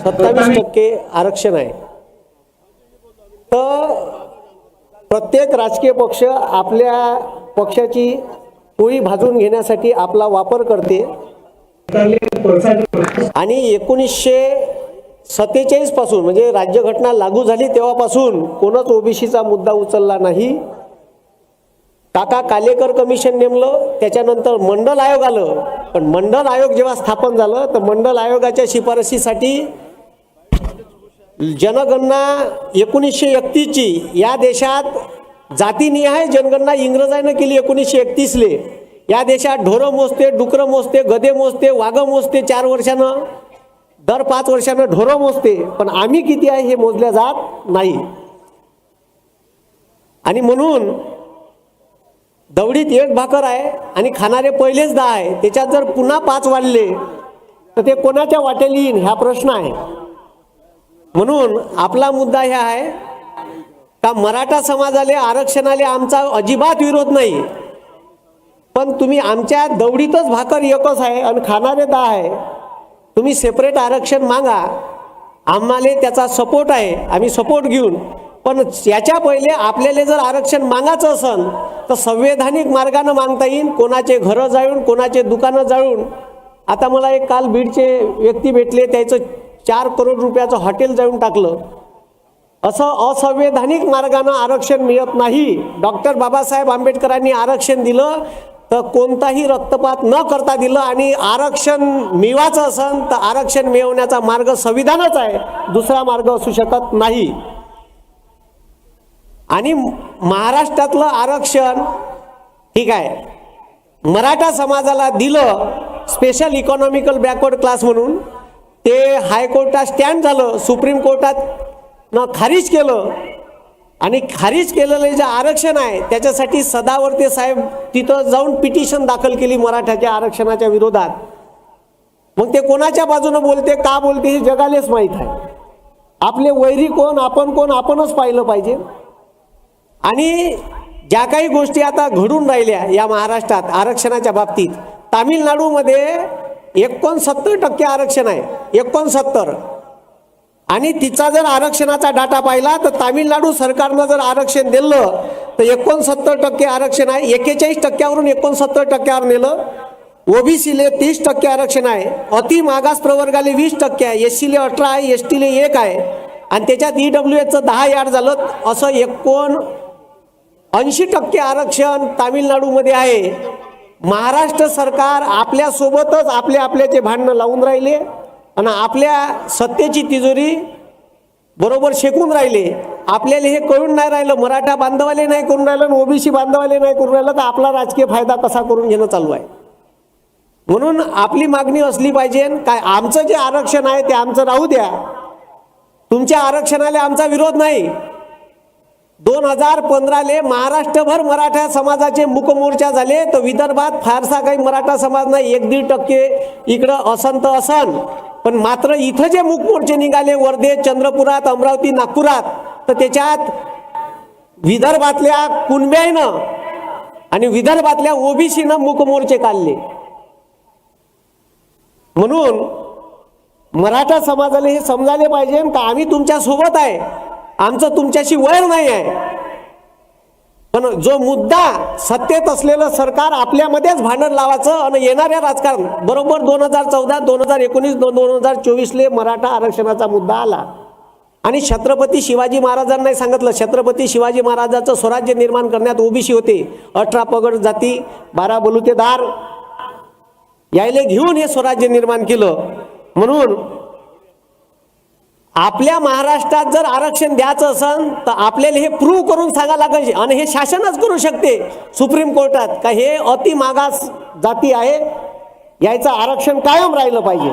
सत्तावीस टक्के आरक्षण आहे. तर प्रत्येक राजकीय पक्ष आपल्या पक्षाची पोळी भाजून घेण्यासाठी आपला वापर करते. आणि एकोणीसशे सत्तेचाळीसपासून म्हणजे राज्यघटना लागू झाली तेव्हापासून कोणच ओबीसीचा मुद्दा उचलला नाही. काका कालेकर कमिशन नेमलं त्याच्यानंतर मंडल आयोग आलं. पण मंडल आयोग जेव्हा स्थापन झालं तर मंडल आयोगाच्या शिफारशीसाठी जनगणना एकोणीसशे एकतीसची. या देशात जातीनिहाय जनगणना इंग्रजानं केली एकोणीसशे एकतीसले. या देशात ढोरं मोजते डुकरं मोजते गधे मोजते वाघं मोजते चार वर्षानं. दर पाच वर्षानं ढोरं मोजते पण आम्ही किती आहे हे मोजल्या जात नाही. आणि म्हणून दवडीत एक भाकर आहे आणि खाणारे पहिलेच दहा आहे. त्याच्यात जर पुन्हा पाच वाढले तर ते कोणाच्या वाटेल येईन? हा प्रश्न आहे. म्हणून आपला मुद्दा हे आहे का मराठा समाजाले आरक्षणाले आमचा अजिबात विरोध नाही. पण तुम्ही आमच्या दवडीतच भाकर एकच आहे आणि खाणारे दहा आहे. तुम्ही सेपरेट आरक्षण मागा. आम्हाला त्याचा सपोर्ट आहे. आम्ही सपोर्ट घेऊन. पण याच्या पहिले आपल्याला जर आरक्षण मागायचं असन तर संवैधानिक मार्गानं मागता येईल कोणाचे घरं जाळून कोणाचे दुकानं जाळून. आता मला एक काल बीडचे व्यक्ती भेटले त्याचं चार करोड रुपयाचं हॉटेल जाऊन टाकलं. असं असंवैधानिक मार्गानं आरक्षण मिळत नाही. डॉक्टर बाबासाहेब आंबेडकरांनी आरक्षण दिलं तर कोणताही रक्तपात न करता दिलं आणि आरक्षण मिळवायचं असन तर आरक्षण मिळवण्याचा मार्ग संविधानच आहे. दुसरा मार्ग असू शकत नाही. आणि महाराष्ट्रातलं आरक्षण ठीक आहे मराठा समाजाला दिलं स्पेशल इकॉनॉमिकल बॅकवर्ड क्लास म्हणून. ते हायकोर्टात स्टँड झालं सुप्रीम कोर्टात न खारिज केलं. आणि खारिज केलेलं जे आरक्षण आहे त्याच्यासाठी सदावर्ते साहेब तिथं जाऊन पिटिशन दाखल केली मराठ्याच्या आरक्षणाच्या विरोधात. मग ते कोणाच्या बाजूनं बोलते का बोलते हे जगालेच माहीत आहे. आपले वैरी कोण आपण कोण आपणच पाहिलं पाहिजे. आणि ज्या काही गोष्टी आता घडून राहिल्या या महाराष्ट्रात आरक्षणाच्या बाबतीत तामिळनाडूमध्ये एकोणसत्तर टक्के आरक्षण आहे. एकोणसत्तर. आणि तिचा जर आरक्षणाचा डाटा पाहिला तर तामिळनाडू सरकारनं जर आरक्षण दिलं तर एकोणसत्तर टक्के आरक्षण आहे. एक्केचाळीस टक्क्यावरून एकोणसत्तर टक्क्यावर नेलं. ओबीसीले तीस टक्के आरक्षण आहे. अति मागास प्रवर्गाले वीस टक्के आहे. एस सीले अठरा आहे एस टीले एक आहे. आणि त्याच्यात ई डब्ल्यू एचं दहा यार्ड झालं. असं एकोण ऐंशी टक्के आरक्षण तामिळनाडूमध्ये आहे. महाराष्ट्र सरकार आपल्यासोबतच आपले आपल्याचे भांडणं लावून राहिले आणि आपल्या सत्तेची तिजोरी बरोबर शेकून राहिले. आपल्याला हे कळून नाही राहिलं मराठा बांधवाले नाही करून राहिलं आणि ओबीसी बांधवाले नाही करून राहिलं तर आपला राजकीय फायदा कसा करून घेणं चालू आहे? म्हणून आपली मागणी असली पाहिजे काय आमचं जे आरक्षण आहे ते आमचं राहू द्या. तुमच्या आरक्षणाला आमचा विरोध नाही. दोन हजार पंधराले महाराष्ट्रभर मराठा समाजाचे मुकमोर्चा झाले. तर विदर्भात फारसा काही मराठा समाज नाही. एक दीड टक्के इकडं असन तर असन. पण मात्र इथं जे मुकमोर्चे निघाले वर्धे चंद्रपुरात अमरावती नागपुरात तर त्याच्यात विदर्भातल्या कुणब्यायनं आणि विदर्भातल्या ओबीसीनं मुकमोर्चे काढले. म्हणून मराठा समाजाला हे समजायला पाहिजे. का आम्ही तुमच्यासोबत आहे. आमचं तुमच्याशी वैर नाही आहे. पण जो मुद्दा सत्तेत असलेलं सरकार आपल्यामध्येच भांडण लावायचं आणि येणाऱ्या राजकारण बरोबर दोन हजार चौदा दोन हजार एकोणीस दोन दोन हजार चोवीसले मराठा आरक्षणाचा मुद्दा आला. आणि छत्रपती शिवाजी महाराजांनाही सांगितलं छत्रपती शिवाजी महाराजाचं स्वराज्य निर्माण करण्यात ओबीसी होते. अठरा पगड जाती बारा बलुतेदार. यायले घेऊन हे स्वराज्य निर्माण केलं. म्हणून आपल्या महाराष्ट्रात जर आरक्षण द्यायचं असेल तर आपल्याला हे प्रूव्ह करून सांगायला लागेल. आणि हे शासनच करू शकते. सुप्रीम कोर्टात. का हे अति मागास जाती आहे याचं आरक्षण कायम राहिलं पाहिजे.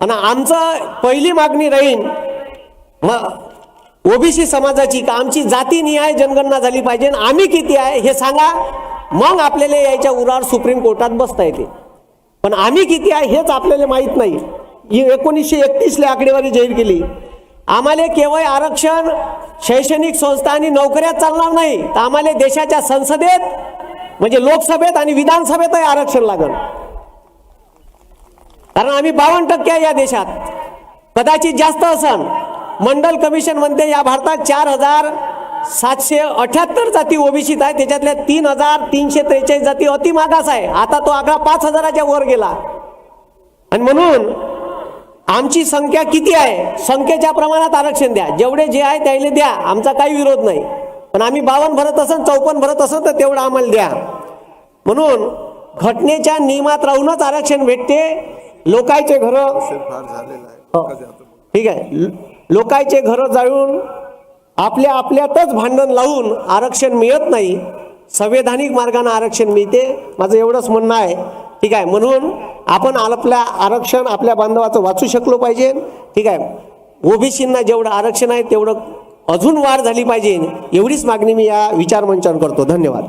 आणि आमचं पहिली मागणी राहील मग ओबीसी समाजाची का आमची जातीनिहाय जनगणना झाली पाहिजे आणि आम्ही किती आहे हे सांगा. मग आपल्याला यायच्या उरावर सुप्रीम कोर्टात बसता येते. पण आम्ही किती आहे हेच आपल्याला माहीत नाही. एकोणीसशे एकतीसला आकडेवारी जाहीर केली. आम्हाला केवळ आरक्षण शैक्षणिक संस्था आणि नोकऱ्यात चालणार नाही. तर आम्हाला देशाच्या संसदेत म्हणजे लोकसभेत आणि विधानसभेतही आरक्षण लागल. कारण आम्ही बावन्न टक्के आहे या देशात. कदाचित जास्त असन. मंडल कमिशन म्हणते या भारतात चार हजार सातशे अठ्याहत्तर जाती ओबीसीत आहे. त्याच्यातल्या तीन हजार तीनशे त्रेचाळीस जाती अतिमागास आहे. आता तो आकडा पाच हजाराच्या वर गेला. आणि म्हणून आमची संख्या किती आहे? संख्येच्या प्रमाणात आरक्षण द्या. जेवढे जे आहे त्याला द्या. आमचा काही विरोध नाही. पण आम्ही बावन्न भरत असन चौपन्न भरत असन तर तेवढं आम्हाला द्या. म्हणून घटनेच्या नियमात राहूनच आरक्षण भेटते. लोकांचे घरं हो. ठीक आहे. लो- लोकांचे घरं जाळून आपल्या आपल्यातच भांडण लावून आरक्षण मिळत नाही. संवैधानिक मार्गाने आरक्षण मिळते. माझं एवढंच म्हणणं आहे. ठीक आहे म्हणून आपण आपल्या आरक्षण आपल्या बांधवाचं वाचू शकलो पाहिजे. ठीक आहे ओबीसींना जेवढं आरक्षण आहे तेवढं अजून वाढ झाली पाहिजे. एवढीच मागणी मी या विचारमंचावर करतो. धन्यवाद.